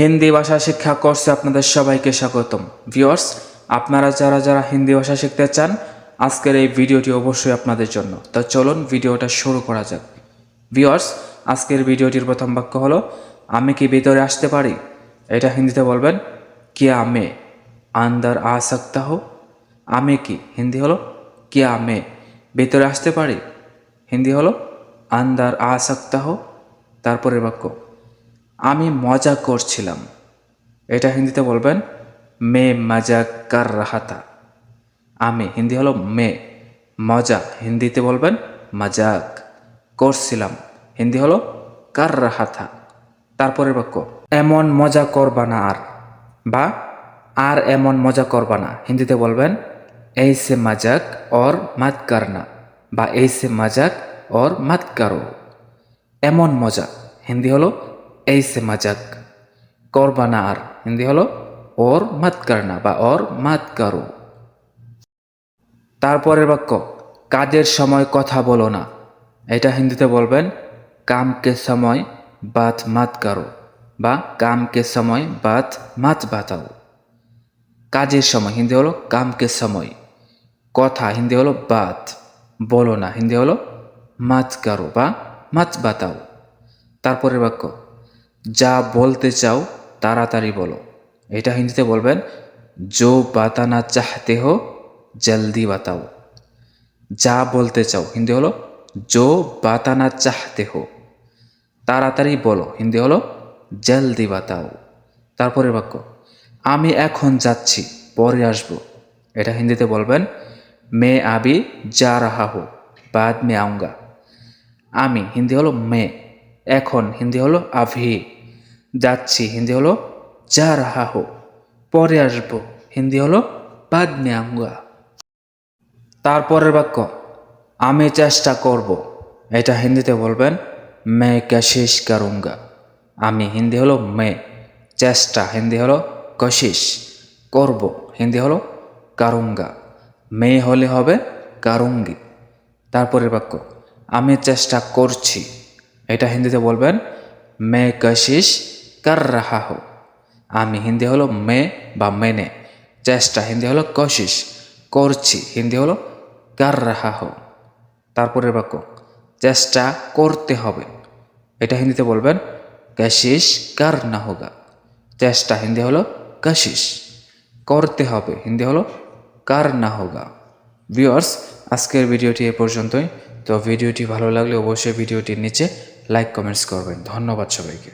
হিন্দি ভাষা শিক্ষা কোর্সে আপনাদের সবাইকে স্বাগতম। ভিউয়ার্স, আপনারা যারা যারা হিন্দি ভাষা শিখতে চান, আজকের এই ভিডিওটি অবশ্যই আপনাদের জন্য। তো চলুন ভিডিওটা শুরু করা যাক। ভিউয়ার্স, আজকের ভিডিওটির প্রথম বাক্য হলো, আমি কি ভিতরে আসতে পারি? এটা হিন্দিতে বলবেন, কিয়া মে আন্দার আ হো? আমি কি? হিন্দি হলো, কিয়া মে ভিতরে আসতে পারি? হিন্দি হলো, আন্দার আ হো? তারপরের বাক্য আমি মজা করছিলাম। এটা হিন্দিতে বলবেন, মে মজা কার রাহাতা আমি, হিন্দি হলো মে। মজা, হিন্দিতে বলবেন, মজাক করছিলাম। হিন্দি হলো, কার রাহাতা তারপরের বাক্য, এমন মজা করবা না আর। বা, আর এমন মজা করবা না। হিন্দিতে বলবেন এই সে মাজাক অর মাত করনা বা এই সে মাজাক অর মাত কারও। এমন মজা, হিন্দি হলো এই সে মজাক। করবা না আর, হিন্দি হলো ওর মাত করনা বা ওর মাত করো। তারপরের বাক্য, কাজের সময় কথা বলো না। এটা হিন্দিতে বলবেন, কামকে সময় বাত মাত কারও বা কামকে সময় বাত মাত বাতাও। কাজের সময়, হিন্দি হলো কামকে সময়। কথা, হিন্দি হলো বাত। বলো না, হিন্দি হলো মাত কারও বা মাত বাতাও। তারপরের বাক্য যা বলতে চাও তাড়াতাড়ি বলো। এটা হিন্দিতে বলবেন, জো বাতানা চাহতে হো, জলদি বাতাও। যা বলতে চাও, হিন্দি হলো, জো বাতানা চাহতে হো। তাড়াতাড়ি বলো, হিন্দি হলো, জলদি বাতাও। তারপরের বাক্য, আমি এখন যাচ্ছি, পরে আসব। এটা হিন্দিতে বলবেন, মে আবি যা রাহা হো, বাদ মে আউঙ্গা। আমি, হিন্দি হলো, মে। এখন, হিন্দি হলো, আভি। যাচ্ছি। হিন্দি হলো যা রাহা হো পরে আসব। হিন্দি হলো বাদ আউঙ্গা তারপরের বাক্য, আমি চেষ্টা করব। এটা হিন্দিতে বলবেন, মে কশিস করুঙ্গা। আমি, হিন্দি হলো, মে। চেষ্টা, হিন্দি হলো কশিস করব, হিন্দি হলো, কারুঙ্গা। মে হলে হবে, কারুঙ্গি। তারপরের বাক্য, আমি চেষ্টা করছি। এটা হিন্দিতে বলবেন, মে কশিস কর রাহা হো আমি হিন্দি হলো মে বা মেনে। চেষ্টা হিন্দি হলো কশিস করছি হিন্দি হলো কার রাহা হো তারপরের বাক্য, চেষ্টা করতে হবে। এটা হিন্দিতে বলবেন কশিস কার না হোগা চেষ্টা হিন্দি হলো কশিস করতে হবে হিন্দি হলো কার না হোগা ভিউয়ার্স, আজকের ভিডিওটি এ পর্যন্তই। তো ভিডিওটি ভালো লাগলে অবশ্যই ভিডিওটির নিচে লাইক, কমেন্টস করবেন। ধন্যবাদ সবাইকে।